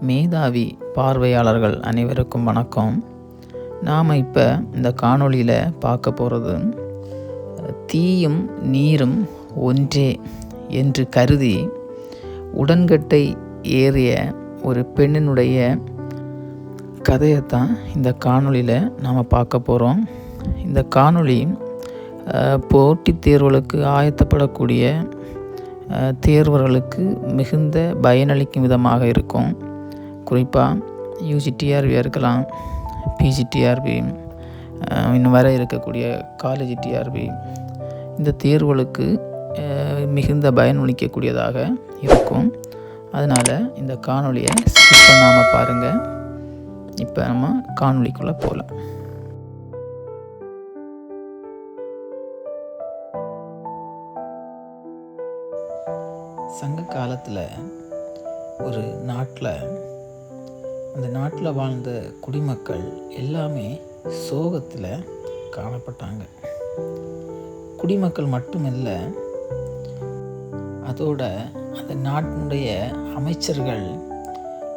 மேதாவி பார்வையாளர்கள் அனைவருக்கும் வணக்கம். நாம் இப்போ இந்த காணொளியில் பார்க்க போகிறது தீயும் நீரும் ஒன்றே என்று கருதி உடன்கட்டை ஏறிய ஒரு பெண்ணினுடைய கதையைத்தான் இந்த காணொளியில் நாம் பார்க்க போகிறோம் இந்த காணொளி போட்டித் தேர்வுகளுக்கு ஆயத்தப்படக்கூடிய தேர்வர்களுக்கு மிகுந்த பயனளிக்கும் விதமாக இருக்கும். குறிப்பாக யூஜிடிஆர்பியாக இருக்கலாம் பிஜிடிஆர்பி இன்னும் வர இருக்கக்கூடிய காலேஜ் டிஆர்பி இந்த தேர்வுகளுக்கு மிகுந்த பயனளிக்கக்கூடியதாக இருக்கும். அதனால் இந்த காணொலியை ஸ்கிப் பண்ணாமல் பாருங்கள் இப்போ நம்ம காணொளிக்குள்ளே போகலாம் சங்க காலத்தில் ஒரு நாட்டில் அந்த நாட்டில் வாழ்ந்த குடிமக்கள் எல்லாமே சோகத்தில் காணப்பட்டாங்க. குடிமக்கள் மட்டுமல்ல அதோட அந்த நாட்டினுடைய அமைச்சர்கள்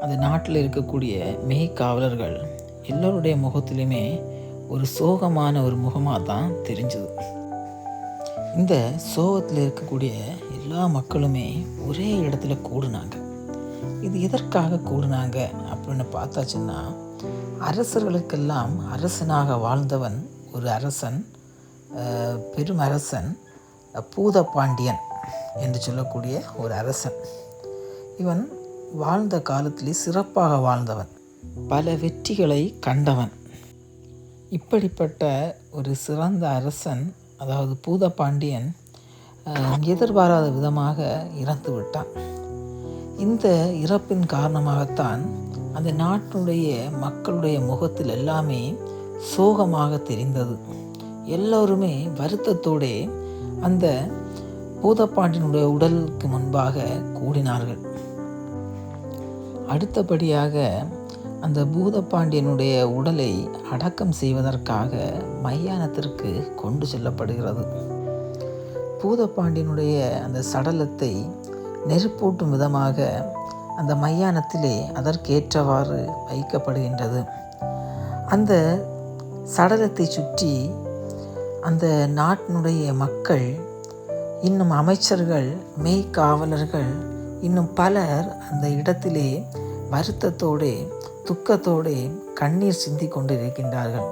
அந்த நாட்டில் இருக்கக்கூடிய மெய்காவலர்கள் எல்லோருடைய முகத்திலுமே ஒரு சோகமான ஒரு முகமாக தான் தெரிஞ்சது. இந்த சோகத்தில் இருக்கக்கூடிய எல்லா மக்களுமே ஒரே இடத்துல கூடுனாங்க. இது எதற்காக கூடுனாங்க அப்படின்னு பார்த்தாச்சுன்னா அரசர்களுக்கெல்லாம் அரசனாக வாழ்ந்தவன் ஒரு அரசன் பெரும் அரசன் பூதபாண்டியன் என்று சொல்லக்கூடிய ஒரு அரசன். இவன் வாழ்ந்த காலத்திலே சிறப்பாக வாழ்ந்தவன் பல வெற்றிகளை கண்டவன். இப்படிப்பட்ட ஒரு சிறந்த அரசன் அதாவது பூத பாண்டியன் எதிர்பாராத விதமாக இறந்து விட்டான் இந்த இறப்பின் காரணமாகத்தான் அந்த நாட்டினுடைய மக்களுடைய முகத்தில் எல்லாமே சோகமாக தெரிந்தது. எல்லோருமே வருத்தத்தோடே அந்த பூதப்பாண்டினுடைய உடலுக்கு முன்பாக கூடினார்கள். அடுத்தபடியாக அந்த பூதப்பாண்டியனுடைய உடலை அடக்கம் செய்வதற்காக மையானத்திற்கு கொண்டு செல்லப்படுகிறது. பூதப்பாண்டியனுடைய அந்த சடலத்தை நெருப்பூட்டும் விதமாக அந்த மையானத்திலே அதற்கேற்றவாறு வைக்கப்படுகின்றது. அந்த சடலத்தை சுற்றி அந்த நாட்டினுடைய மக்கள் இன்னும் அமைச்சர்கள் மெய்காவலர்கள் இன்னும் பலர் அந்த இடத்திலே வருத்தத்தோடே துக்கத்தோடே கண்ணீர் சிந்தி கொண்டிருக்கின்றார்கள்.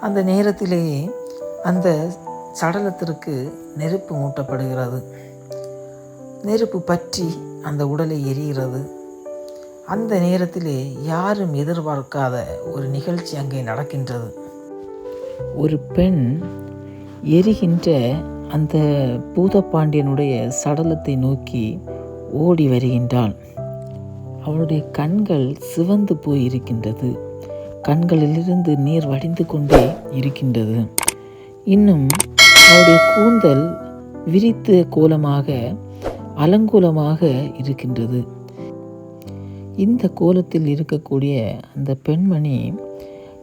அந்த நேரத்திலேயே அந்த சடலத்திற்கு நெருப்பு மூட்டப்படுகிறது. நெருப்பு பற்றி அந்த உடலை எரிகிறது. அந்த நேரத்திலே யாரும் எதிர்பார்க்காத ஒரு நிகழ்ச்சி அங்கே நடக்கின்றது. ஒரு பெண் எரிகின்ற அந்த பூதப்பாண்டியனுடைய சடலத்தை நோக்கி ஓடி வருகின்றாள். அவளுடைய கண்கள் சிவந்து போய் இருக்கின்றது கண்களிலிருந்து நீர் வடிந்து கொண்டே இருக்கின்றது. இன்னும் அவளுடைய கூந்தல் விரித்த கோலமாக அலங்கோலமாக இருக்கின்றது. இந்த கோலத்தில் இருக்கக்கூடிய அந்த பெண்மணி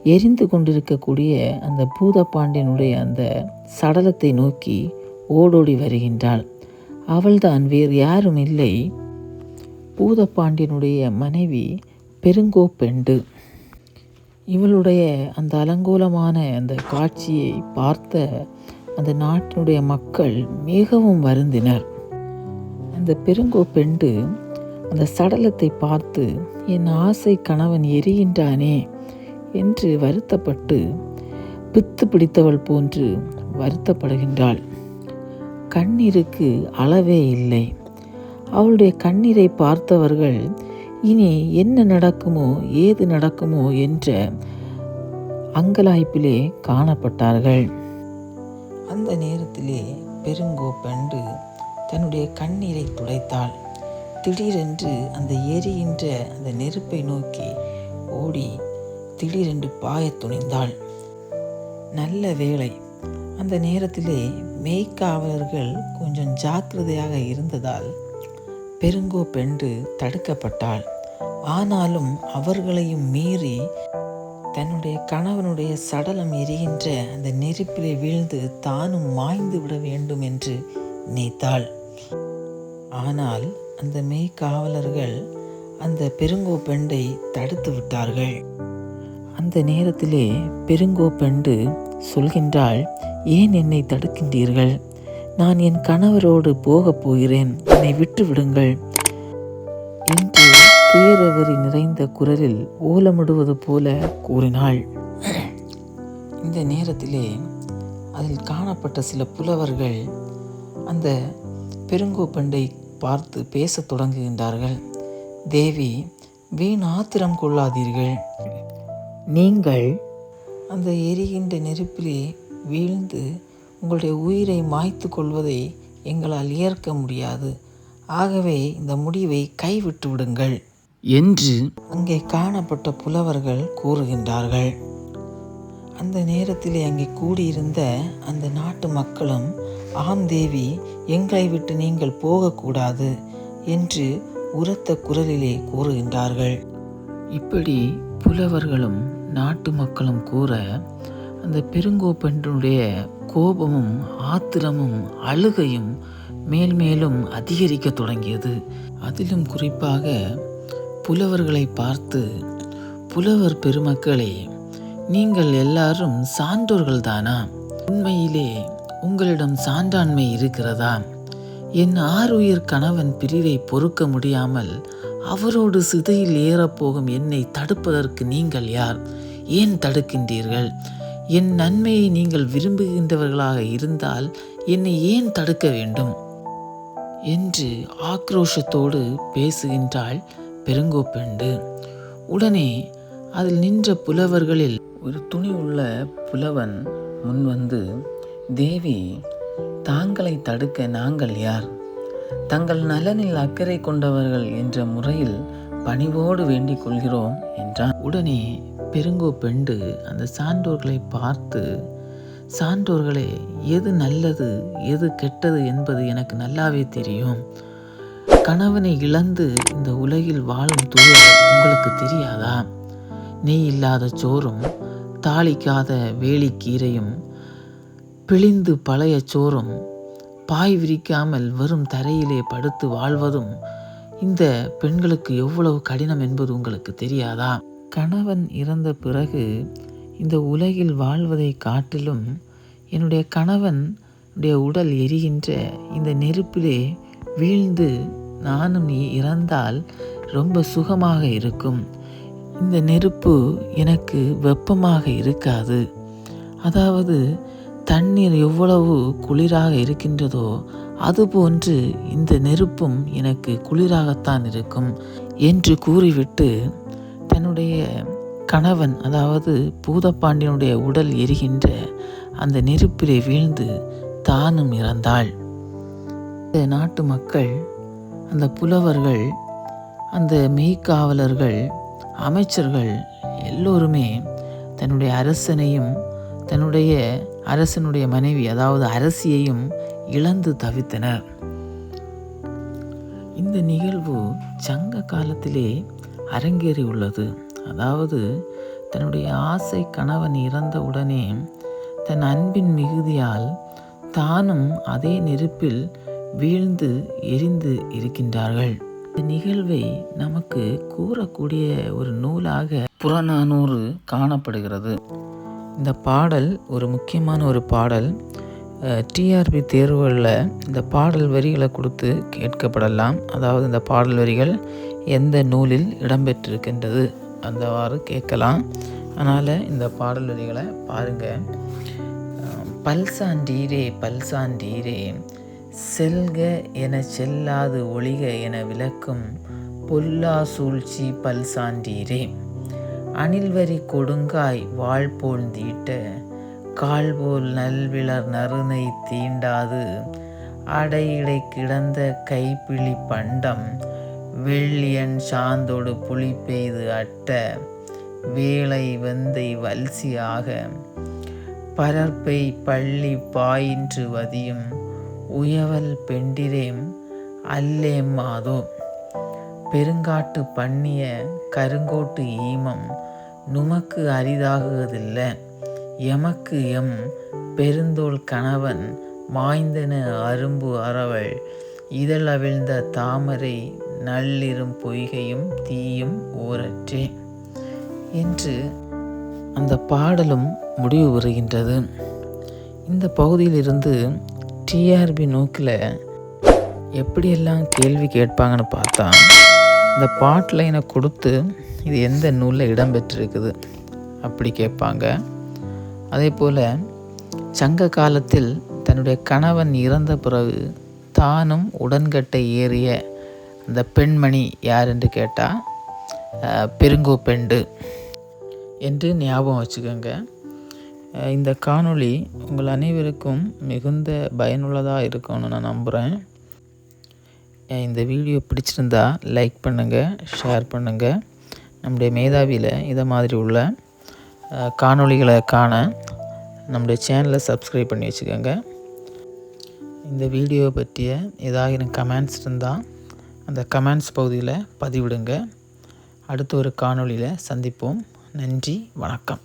எரிந்து கொண்டிருக்கக்கூடிய அந்த பூதப்பாண்டியனுடைய அந்த சடலத்தை நோக்கி ஓடோடி வருகின்றாள். அவள்தான் வேறு யாரும் இல்லை. பூதப்பாண்டியனுடைய மனைவி பெருங்கோப்பெண்டு. இவளுடைய அந்த அலங்கோலமான அந்த காட்சியை பார்த்த அந்த நாட்டினுடைய மக்கள் மிகவும் வருந்தினர். அந்த பெருங்கோப்பெண்டு அந்த சடலத்தை பார்த்து என் ஆசை கணவன் எரிகின்றானே என்று வருத்தப்பட்டு பித்து பிடித்தவள் போன்று வருத்தப்படுகின்றாள். கண்ணீருக்கு அளவே இல்லை. அவளுடைய கண்ணீரை பார்த்தவர்கள் இனி என்ன நடக்குமோ ஏது நடக்குமோ என்ற அங்கலாய்ப்பிலே காணப்பட்டார்கள். அந்த நேரத்திலே பெருங்கோப்பெண்டு தன்னுடைய கண்ணீரை துடைத்தாள். திடீரென்று அந்த எரிகின்ற அந்த நெருப்பை நோக்கி ஓடி திடீரென்று பாயத் துணிந்தாள். நல்ல வேளை அந்த நேரத்திலே மேய்க்காவலர்கள் கொஞ்சம் ஜாக்கிரதையாக இருந்ததால் பெருங்கோ பெண்டு தடுக்கப்பட்டாள். ஆனாலும் அவர்களையும் மீறி தன்னுடைய கணவனுடைய சடலம் எரிகின்ற அந்த நெருப்பிலே வீழ்ந்து தானும் மாய்ந்து விட வேண்டும் என்று நினைத்தாள். ஆனால் அந்த மெய்காவலர்கள் அந்த பெருங்கோ பெண்டை தடுத்து விட்டார்கள். அந்த நேரத்திலே பெருங்கோ பெண்டு சொல்கின்றாள் ஏன் என்னை தடுக்கின்றீர்கள்? நான் என் கணவரோடு போகப் போகிறேன். என்னை விட்டு விடுங்கள். என்று துயரவரி நிறைந்த குரலில் ஓலமிடுவது போல கூறினாள். இந்த நேரத்திலே அதில் காணப்பட்ட சில புலவர்கள் அந்த பெருங்கோப்பண்டை பார்த்து பேசத் தொடங்குகின்றார்கள். தேவி வீண் ஆத்திரம் கொள்ளாதீர்கள். நீங்கள் அந்த எரிகின்ற நெருப்பிலே வீழ்ந்து உங்களுடைய உயிரை மாய்த்து கொள்வதை எங்களால் ஏற்க முடியாது. ஆகவே இந்த முடிவை கைவிட்டு விடுங்கள். என்று அங்கே காணப்பட்ட புலவர்கள் கூறுகின்றார்கள். அந்த நேரத்திலே அங்கே கூடியிருந்த அந்த நாட்டு மக்களும் ஆம் தேவி எங்களை விட்டு நீங்கள் போகக்கூடாது என்று உரத்த குரலிலே கூறுகின்றார்கள். இப்படி புலவர்களும் நாட்டு மக்களும் கூற அந்த பெருங்கோப்பெண்ணுடைய கோபமும் ஆத்திரமும் அழுகையும் மேல் மேலும் அதிகரிக்க தொடங்கியது. அதிலும் குறிப்பாக புலவர்களை பார்த்து புலவர் பெருமக்களே நீங்கள் எல்லாரும் சான்றோர்கள்தானா? உண்மையிலே உங்களிடம் சான்றாண்மை இருக்கிறதா? என் ஆறுயிர் கணவன் பிரிவை பொறுக்க முடியாமல் அவரோடு சிதையில் ஏறப்போகும் என்னை தடுப்பதற்கு நீங்கள் யார்? ஏன் தடுக்கின்றீர்கள்? என் நன்மையை நீங்கள் விரும்புகின்றவர்களாக இருந்தால் என்னை ஏன் தடுக்க வேண்டும்? என்று ஆக்ரோஷத்தோடு பேசுகின்றாள் பெருங்கோப்பெண்டு. உடனே அதில் நின்ற புலவர்களில் ஒரு துணி உள்ள புலவன் முன்வந்து தேவி தாங்களை தடுக்க நாங்கள் யார்? தங்கள் நலனில் அக்கறை கொண்டவர்கள் என்ற முறையில் பணிவோடு வேண்டிக் கொள்கிறோம் என்றான். உடனே பெருங்கோ பெண்டு அந்த சான்றோர்களை பார்த்து சான்றோர்களே எது நல்லது எது கெட்டது என்பது எனக்கு நல்லாவே தெரியும். கணவனை இழந்து இந்த உலகில் வாழும் துயர் உங்களுக்கு தெரியாதா? நெய் இல்லாத சோறும் தாளிக்காத வேலிக்கீரையும் பிழிந்து பழைய சோறும் பாய் விரிக்காமல் வெறும் தரையிலே படுத்து வாழ்வதும் இந்த பெண்களுக்கு எவ்வளவு கடினம் என்பது உங்களுக்கு தெரியாதா? கணவன் இறந்த பிறகு இந்த உலகில் வாழ்வதை காட்டிலும் என்னுடைய கணவன் உடல் எரிகின்ற இந்த நெருப்பிலே வீழ்ந்து நானும் நீ இறந்தால் ரொம்ப சுகமாக இருக்கும். இந்த நெருப்பு எனக்கு வெப்பமாக இருக்காது. அதாவது தண்ணீர் எவ்வளவு குளிராக இருக்கின்றதோ அதுபோன்று இந்த நெருப்பும் எனக்கு குளிராகத்தான் இருக்கும் என்று கூறிவிட்டு தன்னுடைய கணவன் அதாவது பூதப்பாண்டியனுடைய உடல் எரிகின்ற அந்த நெருப்பிலே வீழ்ந்து தானும் இறந்தாள். இந்த நாட்டு மக்கள் அந்த புலவர்கள் அந்த மெய்க்காவலர்கள் அமைச்சர்கள் எல்லோருமே தன்னுடைய அரசனையும் தன்னுடைய அரசனுடைய மனைவி அதாவது அரசியையும் இழந்து தவித்தனர். இந்த நிகழ்வு சங்க காலத்திலே அரங்கேறி உள்ளது. அதாவது தன்னுடைய ஆசை கணவன் இறந்த உடனே தன் அன்பின் மிகுதியால் தானும் அதே நெருப்பில் வீழ்ந்து எரிந்து இருக்கின்றார்கள். இந்த நிகழ்வை நமக்கு கூறக்கூடிய ஒரு நூலாக புறநானூறு காணப்படுகிறது. இந்த பாடல் ஒரு முக்கியமான ஒரு பாடல். டிஆர்பி தேர்வுகளில் இந்த பாடல் வரிகளை கொடுத்து கேட்கப்படலாம். அதாவது இந்த பாடல் வரிகள் எந்த நூலில் இடம்பெற்றிருக்கின்றது அந்தவாறு கேட்கலாம். அதனால் இந்த பாடல் வரிகளை பாருங்கள் பல்சாண்டீரே பல்சாண்டீரே செல்க என செல்லாது ஒளிக என விளக்கும் பொல்லா சூழ்ச்சி பல்சாண்டீரே அணில்வரி கொடுங்காய் வாழ் போல் தீட்ட கால் போல் நல்விளர் நறுனை தீண்டாது. அடையிடை கிடந்த கைப்பிழி பண்டம் வெள்ளியன் சாந்தோடு புலி பெய்து அட்ட வேலை வெந்தை வல்சியாக. பரப்பை பள்ளி பாயின்று வதியும் உயவல் பெண்டிரேம் அல்லேம் மாதோ பெருங்காட்டு பண்ணிய கருங்கோட்டு ஈமம் நுமக்கு அரிதாகுவதில்லை. எமக்கு எம் பெருந்தோள் கணவன் மாய்ந்தன அரும்பு அறவள். இதழவிழ்ந்த தாமரை நள்ளிரும் பொய்கையும் தீயும் ஓரற்றே என்று அந்த பாடலும் முடிவு பெறுகின்றது. இந்த பகுதியிலிருந்து டிஆர்பி நோக்கில் எப்படியெல்லாம் கேள்வி கேட்பாங்கன்னு பார்த்தா இந்த பாட் லைனை கொடுத்து இது எந்த நூலில் இடம்பெற்றிருக்குது? அப்படி கேட்பாங்க. அதே போல் சங்க காலத்தில் தன்னுடைய கணவன் இறந்த பிறகு தானும் உடன்கட்டை ஏறிய அந்த பெண்மணி யார் என்று கேட்டால் பெருங்கோப்பெண்டு என்று ஞாபகம் வச்சுக்கோங்க. இந்த காணொளி உங்கள் அனைவருக்கும் மிகுந்த பயனுள்ளதாக இருக்கும்னு நான் நம்புகிறேன் இந்த வீடியோ பிடிச்சிருந்தா லைக் பண்ணுங்கள் ஷேர் பண்ணுங்கள் நம்முடைய மேதாவியில் இதை மாதிரி உள்ள காணொளிகளை காண நம்முடைய சேனலை சப்ஸ்கிரைப் பண்ணி வச்சுக்கோங்க. இந்த வீடியோவை பற்றிய ஏதாவது கமெண்ட்ஸ் இருந்தால் அந்த கமெண்ட்ஸ் பகுதியில் பதிவிடுங்க. அடுத்த ஒரு காணொளியில் சந்திப்போம். நன்றி வணக்கம்.